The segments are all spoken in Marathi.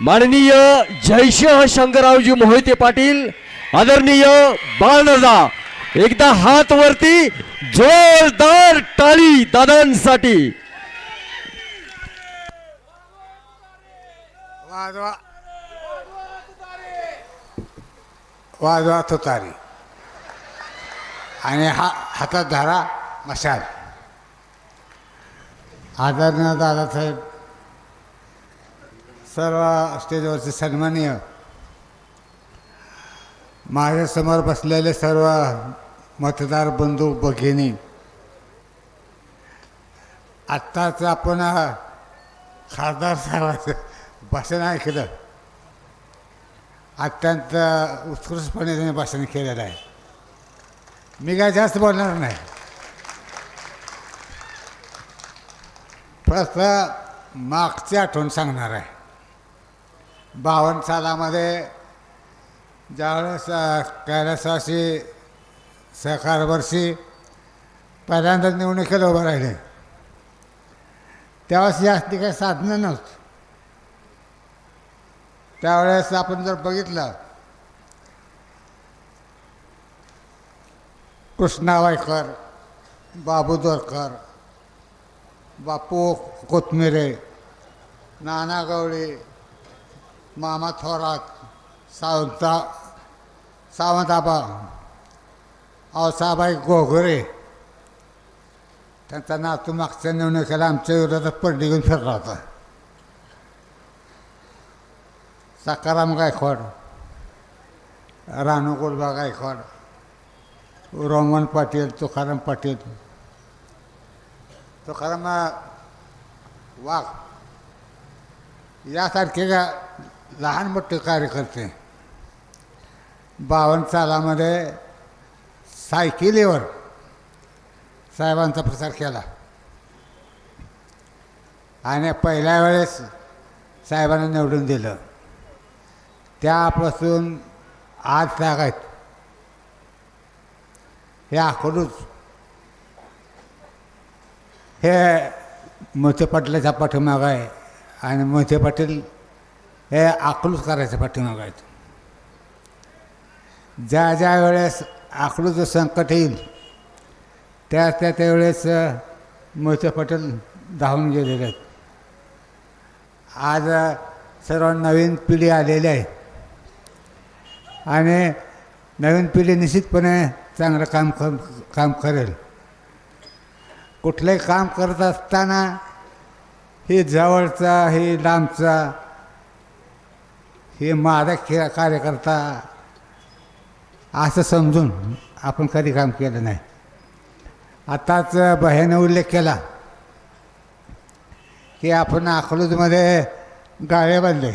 माननीय जयसिंह शंकररावजी मोहिते पाटील आदरणीय बाळदादा एकदा हात वरती जोरदार टाळी दादांसाठी. वाजवा. वाजवा तुतारी आणि हा हातात धारा मशाल. आदरणीय दादासाहेब सर्व स्टेजवरचे सन्माननीय माझ्यासमोर बसलेले सर्व मतदार बंधू भगिनी आत्ताच आपण खासदार साहेबांचं भाषण ऐकलं. अत्यंत उत्कृष्टपणे त्यांनी भाषण केलेलं आहे. मी काय जास्त बोलणार नाही. फक्त मागची आठवण सांगणार आहे. बावन्न सालामध्ये ज्यावेळेस कैलासाशी कैलासवासी सहकार वर्षी पहिल्यांदा निवडणुकीला उभं राहिले. त्यावेळेस जास्ती काही साधनं नव्हतं. त्यावेळेस आपण जर बघितलं कृष्णा वायकर बाबू दोरकर बापू कोथमिरे नाना गवळी मामा थोरात सावंता सावंताबा औसाबाई गोगरे. त्यांचा नातू मागच्या निवडणुकीला आमच्या विरोधात पडली घेऊन फिरला होता. सकाराम गायकवाड रानू गोलबा गायकवाड रोमन पाटील तुकाराम पाटील. तुकाराम वाघ. यासारखे लहान मोठे कार्यकर्ते. बावन्न सालामध्ये सायकलीवर साहेबांचा प्रसार केला. आणि पहिल्या वेळेस साहेबांना निवडून दिलं. त्यापासून आज आहेत. हे अकलूच. हे मोठे पाटलाच्या पाठीमागं आहे आणि मोठे पाटील हे आखलूच करायचं पाठीमागं. आहेत ज्या ज्या वेळेस आखलूचं संकट येईल त्या त्या त्यावेळेस मोहिते पाटील धावून गेलेले आहेत. आज सर्व नवीन पिढी आलेली आहे. आणि नवीन पिढी निश्चितपणे चांगलं काम कर काम करेल. कुठलंही काम करत असताना ही जवळचा ही लांबचा हे माझा खेळ कार्यकर्ता असं समजून आपण कधी काम केलं नाही. आताच बह्याने उल्लेख केला की आपण अकलूजमध्ये गाळे बांधले.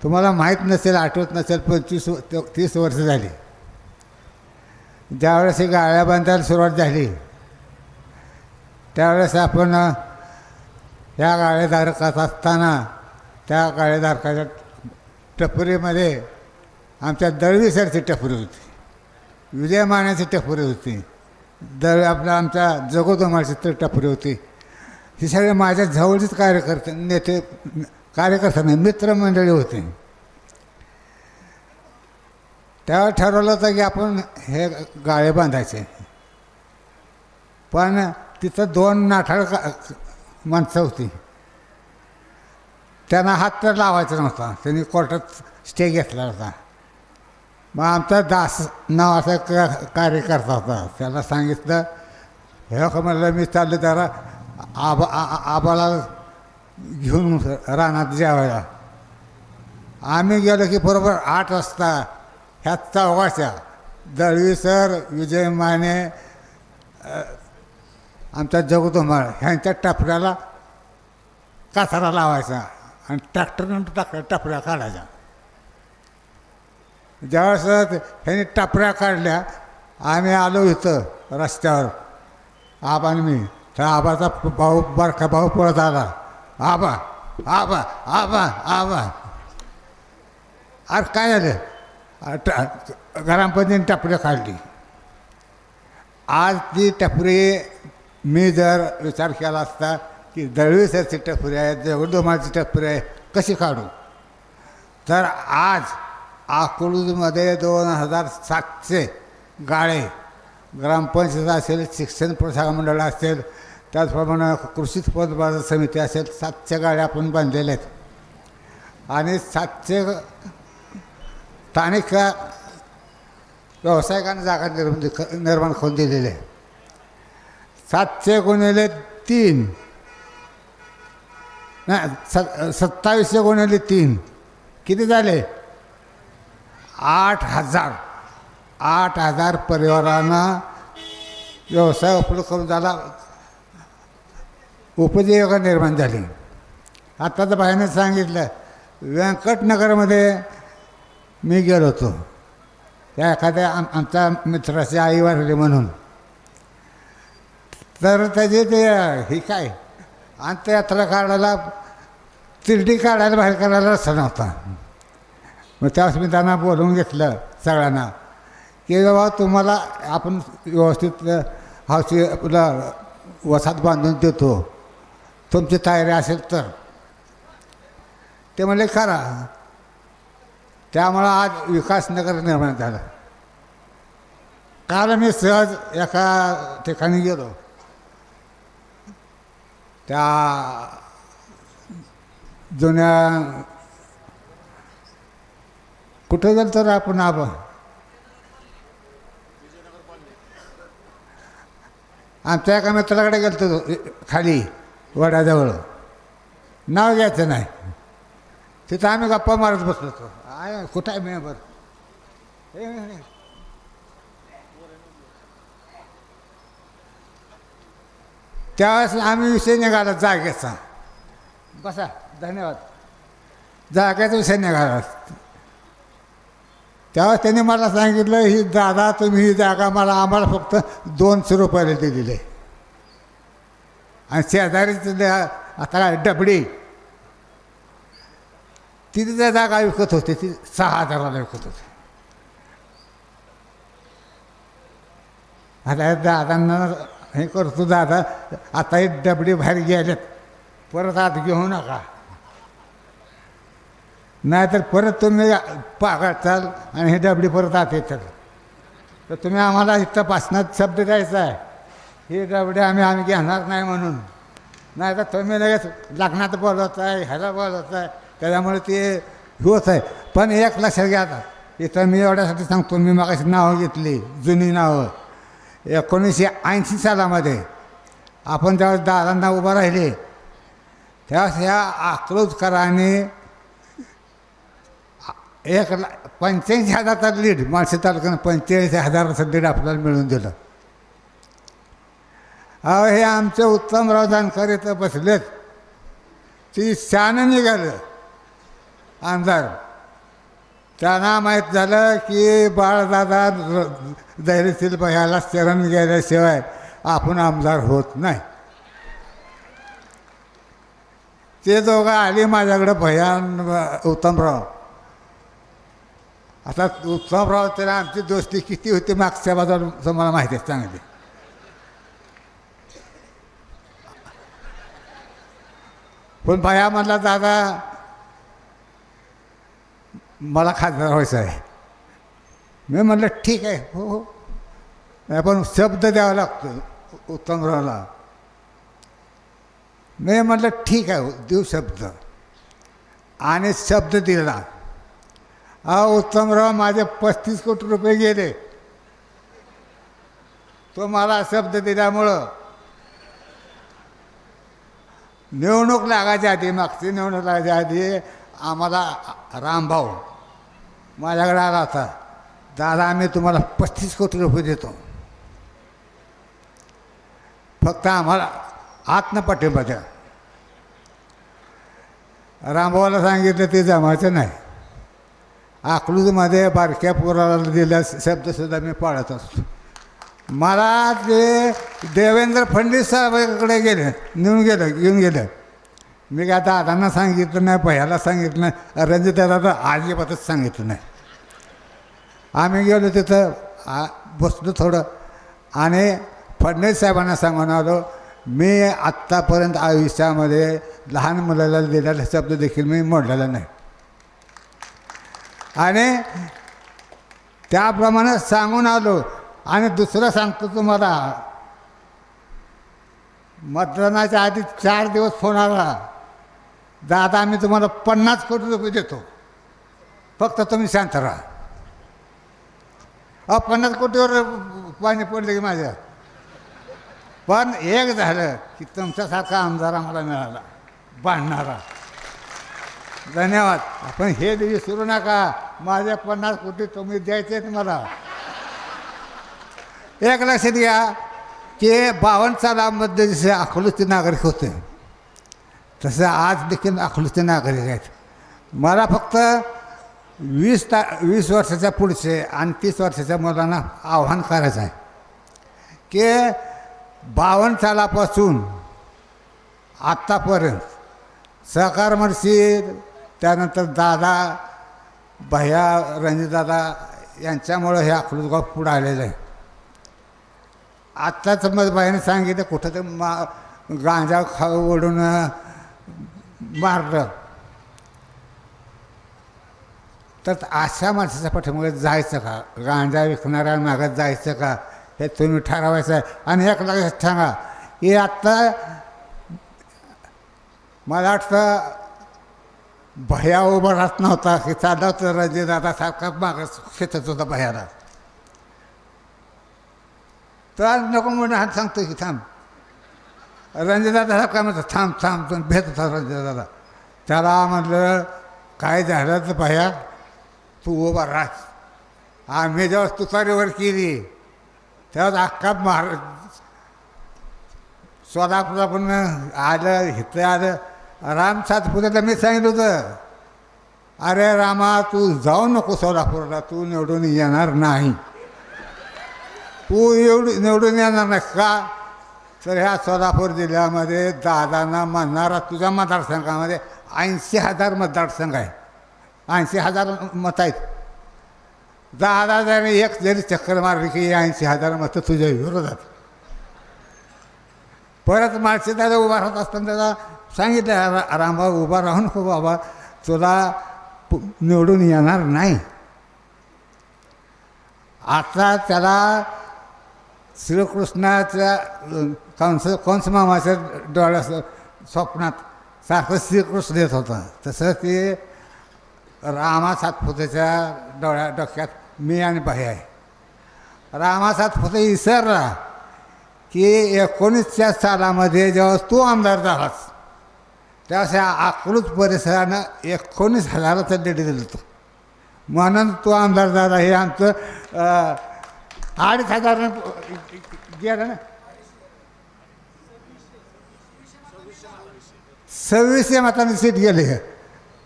तुम्हाला माहीत नसेल आठवत नसेल पंचवीस तीस वर्ष झाली. ज्यावेळेस ही गाळ्या बांधायला सुरुवात झाली त्यावेळेस आपण ह्या गाळेधारकात असताना त्या गाळेधारकाच्या टपरीमध्ये आमच्या दळवीसरची टपरी होती. विजय माण्याची टपरी होती. दळ आपला आमच्या जगोदमाची तर टपरी होती. ही सगळे माझ्या जवळचेच कार्यकर्ते नेते कार्यकर्ते नाही मित्रमंडळी होते. तेव्हा ठरवलं होतं की आपण हे गाळे बांधायचे. पण तिथं दोन नाठाळ का माणसं होती. त्यांना हात तर लावायचा नव्हता. त्यांनी कोर्टात स्टे घेतला होता. मग आमचा दास नावाचा क कार्यकर्ता होता. त्याला सांगितलं हे म्हणलं मी चाललं जरा आबा आ- आबाला घेऊन रानात जेवायला. आम्ही गेलो की बरोबर आठ वाजता ह्या चौघाच्या दळवी सर विजय माने आमचा आमच्या जगदुमाळ ह्यांच्या टपऱ्याला कासारा लावायचा. आणि ट्रॅक्टरनं टाक टपऱ्या काढायच्या. ज्यावेळेस ह्यांनी टपऱ्या काढल्या आम्ही आलो इथं रस्त्यावर. आबा आणि मी. तर आबाचा भाऊ बारका भाऊ पळत आला. आबा आबा आबा आबा. अरे काय झालं? ट- ग्रामपंचायतीने टपरी काढली. आज ती टपरी मी जर विचार केला असता की दळवीसरची टपुरी आहे जगडोमाची टपुरी आहे कशी काढू? तर आज अकलूजमध्ये दोन हजार सातशे गाळे ग्रामपंचायत असेल शिक्षण प्रोत्साहन मंडळ असेल त्याचप्रमाणे कृषी उत्पन्न बाजार समिती असेल सातशे गाड्या आपण बांधलेल्या आहेत. आणि सातशे स्थानिक व्यावसायिकांना जागा निर्माण निर्माण करून दिलेले आहे. सातशे गुणिले तीन. नाही स सत्तावीसशे गुणिले तीन. किती झाले? आठ हजार. आठ हजार परिवारांना व्यवसाय उपलब्ध करून झाला. उपजीविका निर्माण झाली. आत्ताच बाईने सांगितलं व्यंकटनगरमध्ये मी गेलो होतो. त्या एखाद्या आम आमच्या मित्राची आई वारली म्हणून. तर त्याचे ते हे काय? अंत्ययात्रा काढायला तिरडी काढायला बाहेर काढायला रस्ता नव्हता. मग त्यावेळेस मी त्यांना बोलवून घेतलं सगळ्यांना की बाबा तुम्हाला आपण व्यवस्थित हौशी आपला वसात बांधून देतो. तुमची तयारी असेल तर. ते म्हणले करा. त्यामुळं आज विकासनगर निर्माण झालं. काल मी सहज एका ठिकाणी गेलो. त्या जुन्या कुठं गेलो तर आपण आपण आमच्या एका मित्राकडे गेलो खाली वड्याजवळ नाव घ्यायचं नाही. तिथं आम्ही गप्पा मारत बसलो होतो. आहे कुठं आहे मेंबर हे, हे, हे. त्यावेळेस आम्ही विषय निघाला जागेचा. बसा धन्यवाद. जागेचा विषय निघाला. त्यावेळेस त्यांनी मला सांगितलं ही दादा तुम्ही ही जागा मला आम्हाला फक्त दोनशे रुपयाला दिलेली आहे. आणि शेजारीच आता काय डबडी. तिथे त्या जागा विकत होते ती सहा हजाराला विकत होते. आता दादांना हे करतो दादा. आता हे डबडी बाहेर गेलेत. परत आत घेऊ नका. नाहीतर परत तुम्ही पागाचाल आणि हे डबडी परत आत येतात. तर तुम्ही आम्हाला इथं पासनात शब्द द्यायचा आहे. ही डबडी आम्ही आम्ही घेणार नाही म्हणून. नाही तर तुम्ही लगेच लग्नात बोलवत आहे ह्याला बोलवत आहे त्याच्यामुळे ते होत आहे. पण एक लक्षात घ्या आता. इथं मी एवढ्यासाठी सांगतो मी मागाशी नावं घेतली जुनी नावं. एकोणीसशे ऐंशी सालामध्ये आपण ज्यावेळेस दादांना उभं राहिले त्यावेळेस ह्या अकलूजकरांनी एक ला पंच्याऐंशी हजारचा लीड माळशे तालुक्यानं पंच्याऐंशी हजाराचं लीड आपल्याला मिळून दिलं. अहो हे आमचे उत्तमराव जानकर इथं बसलेत. ती शानं निघालं. आमदार. त्यांना माहीत झालं की बाळदादा धैर्यशील भयाला शरण गेल्याशिवाय आपण आमदार होत नाही. ते दोघं आले माझ्याकडं भयान उत्तमराव. आता उत्तमराव त्याला आमची दोस्ती किती होती मागच्या बाजूला मला माहिती आहे चांगली पण भया म्हणला दादा मला खासदार व्हायचं आहे. मी म्हटलं ठीक आहे हो हो. पण शब्द द्यावा लागतो उत्तमरावला मी म्हटलं ठीक आहे देऊ शब्द. आणि शब्द दिला. अहो उत्तमराव माझे पस्तीस कोटी रुपये गेले. तो मला शब्द दिल्यामुळं निवडणूक लागायच्या आधी मागची निवडणूक लागायच्या आधी आम्हाला रामभाऊ माझ्याकडे आला होता. दादा आम्ही तुम्हाला पस्तीस कोटी रुपये देतो. फक्त आम्हाला आत्म पाठिंबा द्या. रामभाऊला सांगितलं ते जमायचं नाही. अकलूजमध्ये बारक्या पोराला दिल्या शब्दसुद्धा मी पाळत असतो. मला ते देवेंद्र फडणवीस साहेबांकडे गेले नेऊन गेलं घेऊन गेलं. मी काय आता आदांना सांगितलं नाही पहिल्याला सांगितलं नाही रणजिताला तर अजिबातच सांगितलं नाही. आम्ही गेलो तिथं आ बसलो थोडं. आणि फडणवीस साहेबांना सांगून आलो मी आत्तापर्यंत आयुष्यामध्ये लहान मुलाला दिलेला शब्द देखील मी मोडलेला नाही. आणि त्याप्रमाणे सांगून आलो. आणि दुसरं सांगतो तुम्हाला मतदानाच्या आधी चार दिवस फोन आला दादा आम्ही तुम्हाला पन्नास कोटी रुपये देतो. फक्त तुम्ही शांत राहा. अहो पन्नास कोटीवर पाणी पडले की माझ्या. पण एक झालं की तुमच्यासारखा आमदार आम्हाला मिळाला. बांधणारा. धन्यवाद. आपण हे विसरू नका. माझ्या पन्नास कोटी तुम्ही द्यायचे आहेत मला. एक लक्षात घ्या की बावन्न सालामध्ये जसे अकलूजचे नागरिक होते तसं आज देखील अकलूजचे नागरिक आहेत. मला फक्त वीस ता वीस वर्षाच्या पुढचे आणि तीस वर्षाच्या मुलांना आव्हान करायचं आहे. की बावन्न सालापासून आत्तापर्यंत सहकार मर्शीद त्यानंतर दादा भैया रणजीदादा यांच्यामुळं हे अकलूज गाव पुढं आलेलं आहे. आत्ताच मग बाईने सांगितलं कुठं तर मा गांजा खा ओढून मारलं. तर अशा माणसाच्या पाठीमागे जायचं का? गांजा विकणाऱ्या मागत जायचं का? हे तुम्ही ठरवायचं आहे. आणि एक लक्षात सांगा हे आत्ता मला वाटतं भया उभा राहत नव्हता की चालला होता रजे दादा सारखा मागं शेतत होता भयाला तर नको म्हणून हात सांगतो की थांब. रणजितदादा काय म्हणतो थांब थांब तुम्ही भेट होता रणजितदादा त्याला म्हटलं काय झालं तर पाह्या तू उभा राह. आम्ही जेव्हा तुतारीवर केली तेव्हा अख्खा महारा सोलापूरला पण आलं इथं आलं. राम सातपुत्याला मी सांगितलं होतं अरे रामा तू जाऊ नको सोलापूरला तू निवडून येणार नाही. तू एवढी निवडून येणार नाही का? तर ह्या सोलापूर जिल्ह्यामध्ये दादांना म्हणणारा तुझ्या मतदारसंघामध्ये ऐंशी हजार मतदारसंघ आहे. ऐंशी हजार मतं आहेत. दादा जरी एक जरी चक्कर मारली की ऐंशी हजार मतं तुझ्या विरोधात. परत माणसे दादा उभा राहत असताना त्याला सांगितलं रामभाऊ उभा राहू नको बाबा तुला निवडून येणार नाही. आता त्याला श्रीकृष्णाच्या कंस कंस मामाच्या डोळ्या स्वप्नात सारखं श्रीकृष्ण येत होता. तसं ते रामा सातपुतेच्या डोळ्या डोक्यात मी आणि बाई आहे. रामा सातपुते विसरला की एकोणीसच्या सालामध्ये जेव्हा तू आमदार झालास तेव्हा त्या आकृत परिसरानं एकोणीस हजाराचं डेट दिलं होतं. म्हणून तो आमदार झाला हे आमचं आणि साधारण गेलं ना. सव्वीसशे मतांनी सीट गेले.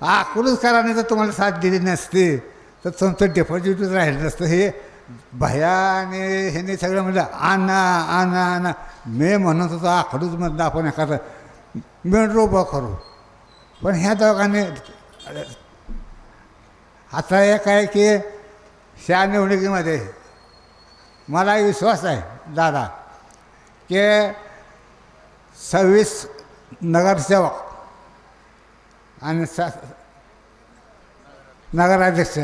अकलूजकरांनी जर तुम्हाला साथ दिली नसती तर तुमचं डिपॉझिटच राहिलं नसतं. हे भयाने ह्याने सगळं म्हणलं आणा आणा आणा मे म्हणत होतो अकलूजमधलं आपण एखादं. मेंढरो उभं करू. पण ह्या दोघांनी आता एक आहे की शहा निवडणुकीमध्ये मला विश्वास आहे दादा की सव्वीस नगरसेवक आणि स नगराध्यक्ष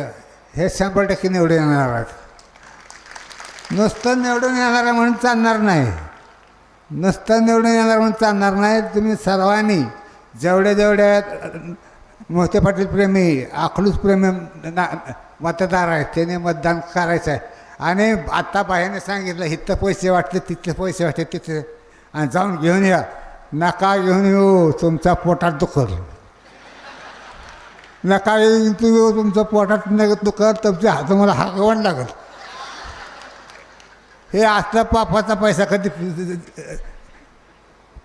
हे शंभर टक्के निवडून येणार आहेत. नुसतं निवडून येणार म्हणून चालणार नाही. नुसतं निवडून येणार म्हणून चालणार नाही. तुम्ही सर्वांनी जेवढे जेवढे मोहिते पाटील प्रेमी अखलूस प्रेमी ना मतदार आहेत त्याने मतदान करायचं आहे. आणि आत्ता बाहेरने सांगितलं इथं पैसे वाटले तिथले पैसे वाटले तिथे. आणि जाऊन घेऊन या. नका घेऊन येऊ तुमच्या पोटात दुखल. नका येऊन तू येऊ तुमचं पोटात न दुखल तुमच्या हात मला हाकवण लागल. हे असलं पापाचा पैसा कधी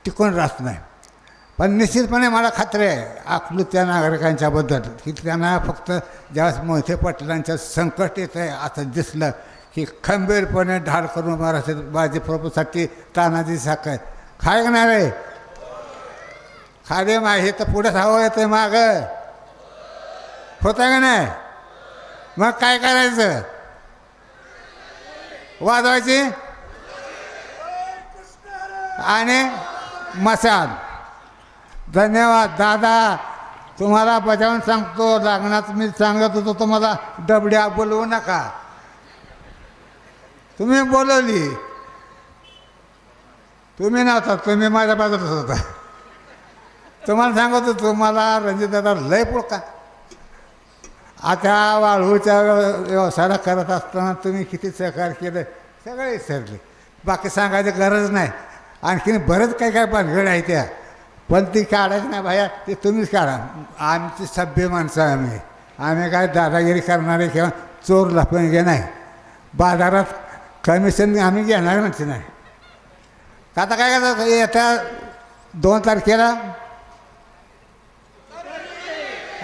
टिकून राहत नाही. पण निश्चितपणे मला खात्री आहे आपलं त्या नागरिकांच्याबद्दल. की त्यांना फक्त ज्यावेळेस मोहिते पाटलांच्या संकट येत आहे असं दिसलं की खंबीरपणे ढाल करून महाराष्ट्र बाजी प्रभूसाठी तानाजी साखर. खाय का नाही रे खाले मा हे तर पुढे हवं येतं मागं. होतं का नाही? मग काय करायचं? वाजवायची? आणि मसाल धन्यवाद दादा. तुम्हाला बजावून सांगतो लग्नात मी सांगत होतो तुम्हाला डबड्या बोलवू नका. तुम्ही बोलवली. तुम्ही नव्हता तुम्ही माझ्या बाजूलाच होता. तुम्हाला सांगत तुम्हाला रणजितदादा लय पुळका आता वाळूच्या व्यवसायाला करत असताना तुम्ही किती सहकार्य केलं सगळे विसरले. बाकी सांगायची गरज नाही. आणखीन बरंच काही काय भानगड आहे त्या. पण ती काढायची नाही भाया ते तुम्हीच काढा. आमची सभ्य माणसं आम्ही. आम्ही काय दादागिरी करणारे किंवा चोर लपणगे नाही. बाजारात कमिशन आम्ही घेणार म्हणते नाही आता काय करतात येत्या दोन तारखेला.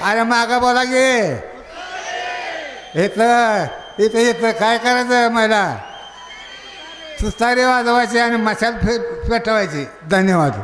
अरे मागा बोला गे येतं इथं इथं काय करायचं मला? सुस्तारी वाजवायची आणि मशाल फे पेटवायची. धन्यवाद.